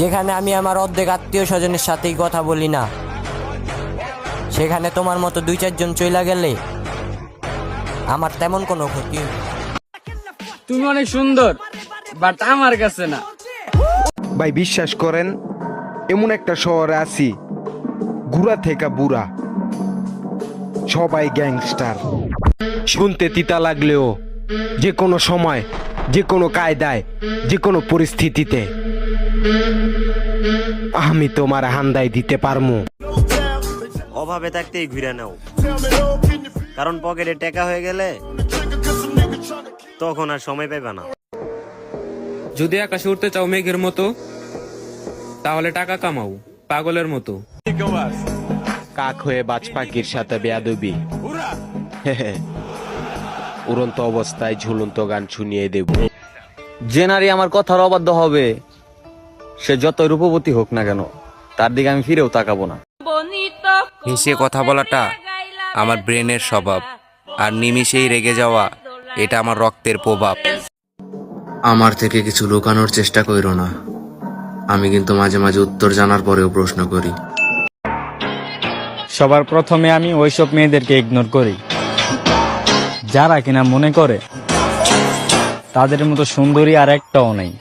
যেখানে আমি আমার অর্ধেক আত্মীয় স্বজনের সাথেই কথা বলি না। সেখানে তোমার মতো দুই চারজন চইলা গেলে আমার তেমন কোনো ক্ষতি। তুমি অনেক সুন্দর বাট আমার কাছে না। ভাই বিশ্বাস করেন এমন একটা শহরে আছি গুড়া থেকে বুড়া। সবাই গ্যাংস্টার। শুনতে তিতা লাগলেও যে কোনো সময় যে কোনো কায়দায় যে কোনো পরিস্থিতিতে। আমি তোমার হান্দায় দিতে পারমু। অভাবে থাকতেই ঘুরে নাও। কারণ পকেটে টাকা হয়ে গেলে তখন আর সময় পাইবে না। যদি আকাশে উঠতে চাও মেঘের মতো তাহলে টাকা কামাও পাগলের মতো। কাক হয়ে বাজ পাখির সাথে বেয়াদবি। উড়ন্ত অবস্থায় ঝুলন্ত গান শুনিয়ে দেব। যে নারী আমার কথার অবাধ্য হবে সে যতই রূপবতী হোক না কেন তার দিকে আমি ফিরেও তাকাবো না। হেসে কথা বলাটা আমার ব্রেনের স্বভাব আর নিমিষেই রেগে যাওয়া এটা আমার রক্তের প্রভাব। আমার থেকে কিছু লুকানোর চেষ্টা কইরো না। আমি কিন্তু মাঝে মাঝে উত্তর জানার পরেও প্রশ্ন করি। সবার প্রথমে আমি ওইসব মেয়েদেরকে ইগনোর করি। যারা কিনা মনে করে তাদের মতো সুন্দরী আর একটাও নেই।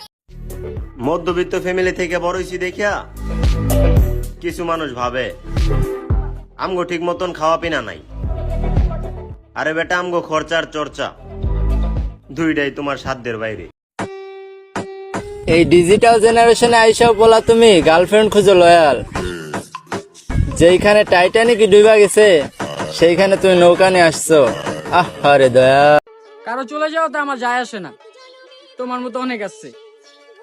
মধ্যবিত্ত ফ্যামিলি থেকে বড় হইছি দেখিয়া কিছু মানুষ ভাবে আমগো ঠিক মতন খাওয়া পিনা নাই। আরে বেটা আমগো খরচার চর্চা। দুইটাই তোমার সাধ্যের বাইরে। এই ডিজিটাল জেনারেশনে আইসাও বলা তুমি গার্লফ্রেন্ড খুঁজো লয়াল যেইখানে টাইটানিক ডুবা গেছে সেইখানে তুমি নৌকা নিয়ে আসছো। আহ আরে দয়া। কারও চলে যাও তো আমার যায় আসে না। তোমার মতো অনেক আছে।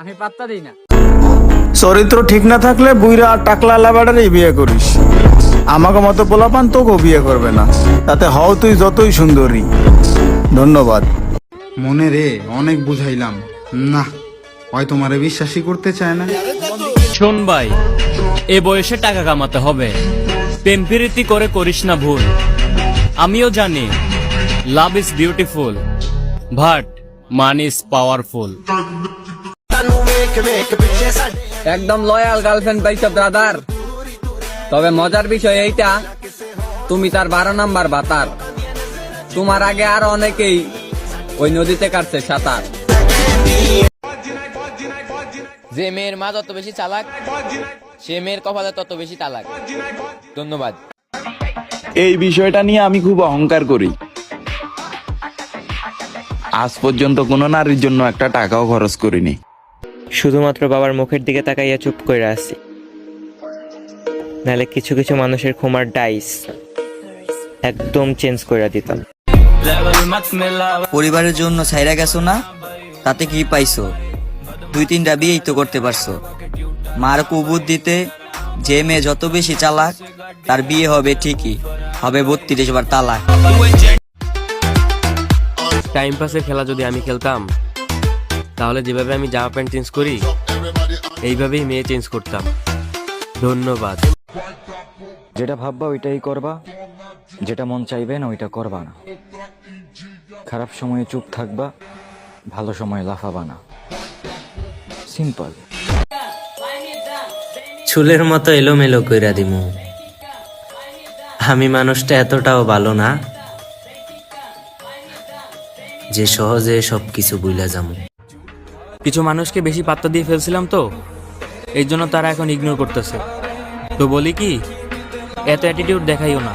আমি পাত্তা দিই না। চরিত্র ঠিক না থাকলে বুইরা আর টাকলা লাবাডারই বিয়ে করিস। আমাকে মতো পোলাপান তোকেও বিয়ে করবে না। তাতে হও তুই যতই সুন্দরী। ধন্যবাদ। মনে রে অনেক বুঝাইলাম। না হয় তোমারে বিশ্বাসই করতে চায় না। শোন ভাই এ বয়সে টাকা কামাতে হবে। প্রেমপ্রীতি করে করিস না ভুল। আমিও জানি love is beautiful but man is powerful একদম লয়াল গার্লফ্রেন্ড পাইছো ব্রাদার তবে মজার বিষয় এইটা তুমি তার বারো নাম্বার বাতার। তোমার আগে আরও অনেকেই ওই নদীতে কাটছে সাঁতার। যে মেয়ের মা তত বেশি চালাক সে মেয়ের কপালে তত বেশি তালাক। ধন্যবাদ। এই বিষয়টা নিয়ে আমি খুব অহংকার করি। আজ পর্যন্ত কোনো নারীর জন্য একটা টাকাও খরচ করিনি। শুধুমাত্র বাবার মুখের দিকে তাকাইয়া চুপ করে আছি। নাহলে কিছু কিছু মানুষের ক্ষমার ডাইস একদম চেঞ্জ করে দিতাম। পরিবারের জন্য ছাইরা গেছো না? তাতে কি পাইছো? দুই তিনটা বিয়েই তো করতে পারছ। মার কুবুদ দিতে যে মেয়ে যত বেশি চালাক তার বিয়ে হবে ঠিকই হবে বত্রিশ বার তালাক। টাইম পাসে খেলা যদি আমি খেলতাম তাহলে যেভাবে আমি জামা প্যান্ট চেঞ্জ করি এইভাবেই মেয়ে চেঞ্জ করতাম। ধন্যবাদ। যেটা ভাববা ওইটাই করবা যেটা মন চাইবে না ওইটা করবা না। খারাপ সময়ে চুপ থাকবা ভালো সময়ে লাফাবা না। সিম্পল চুলের মতো এলোমেলো কইরা দিমু। আমি মানুষটা এতটাও ভালো না যে সহজে সবকিছু বুইলা যামু। কিছু মানুষকে বেশি পাত্তা দিয়ে ফেলছিলাম তো এই জন্য তারা এখন ইগনোর করতেছে। তো বলি কি এত অ্যাটিটিউড দেখাইও না।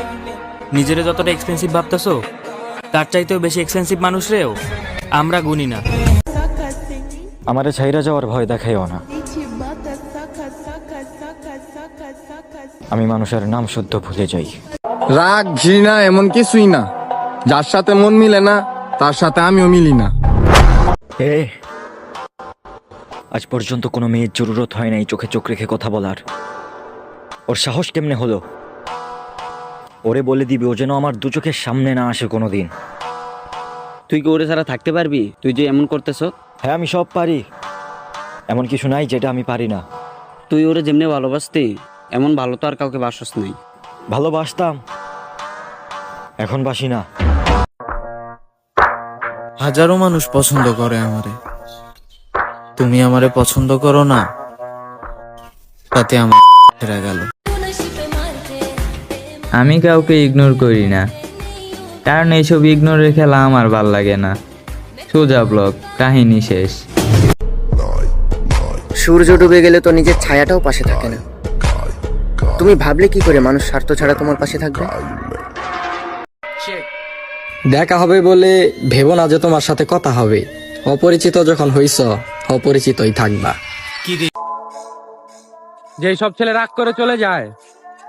নিজেরে যতটা এক্সপেন্সিভ ভাবতেছো তার চাইতেও বেশি এক্সপেন্সিভ মানুষরেও আমরা গুনি না। আমারে ছাইরা যাওয়ার ভয় দেখাইও না। আমি মানুষের নাম শুদ্ধ ভুলে যাই। রাগ ঘৃণা এমন কিছুই না। যার সাথে মন মিলে না তার সাথে আমিও মিলি না। এ আজ পর্যন্ত কোনো মেয়ের জরুরত হয় নাই চোখে চোখ রেখে কথা বলার। ওর সাহস কেমনে হলো? ওরে বলে দিবি ও যেন আমার দু চোখের সামনে না আসে কোনোদিন। তুই কি ওরে ছাড়া থাকতে পারবি? তুই যে এমন করতেছ। হ্যাঁ আমি সব পারি। এমন কিছু নাই যেটা আমি পারি না। তুই ওরে যেমনি ভালোবাসতি এমন ভালো তো আর কাউকে বাসস নাই। ভালোবাসতাম। এখন বাসি না। হাজারো মানুষ পছন্দ করে আমারে। তুমি আমারে পছন্দ করো না? তাতে আমার হেরা গেল। আমি কাউকে ইগনোর করি না। কারণ এইসব ইগনোরের খেলা আমার ভালো লাগে না। সোজা ব্লক কাহিনী শেষ। সূর্য ডুবে গেলে তো নিজের ছায়াটাও পাশে থাকে না। তুমি ভাবলে কি করে মানুষ স্বার্থ ছাড়া তোমার পাশে থাকবে? দেখা হবে বলে ভেবো না যে তোমার সাথে কথা হবে। অপরিচিত যখন হইছ অপরিচিতই থাকবা। যেই সব ছেলে রাগ করে চলে যায়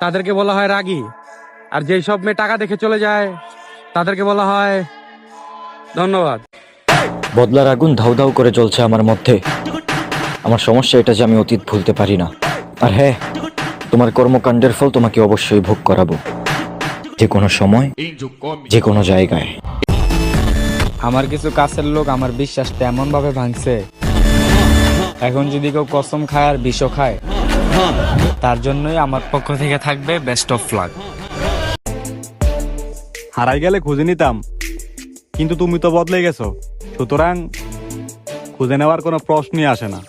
তাদেরকে বলা হয় রাগী। আর যেই সব মেয়ে টাকা দেখে চলে যায় তাদেরকে বলা হয় ধন্যবাদ। বদলার আগুন ধাউ ধাউ করে চলছে আমার মধ্যে। আমার সমস্যা এটা যে আমি অতীত ভুলতে পারি না। আর হ্যাঁ তোমার কর্মকাণ্ডের ফল তোমাকে অবশ্যই ভোগ করাবো। যে কোনো সময় যে কোনো জায়গায়। আমার কিছু কাছের লোক আমার বিশ্বাসটা এমন ভাবে ভাঙছে। এখন যদি কেউ কসম খায় আর বিষ খায়, তার জন্যই আমার পক্ষ থেকে থাকবে বেস্ট অফ লাক হারাই গেলে খুঁজে নিতাম, কিন্তু তুমি তো বদলে গেছো। সুতরাং খুঁজে নেওয়ার কোনো প্রশ্নই আসে না।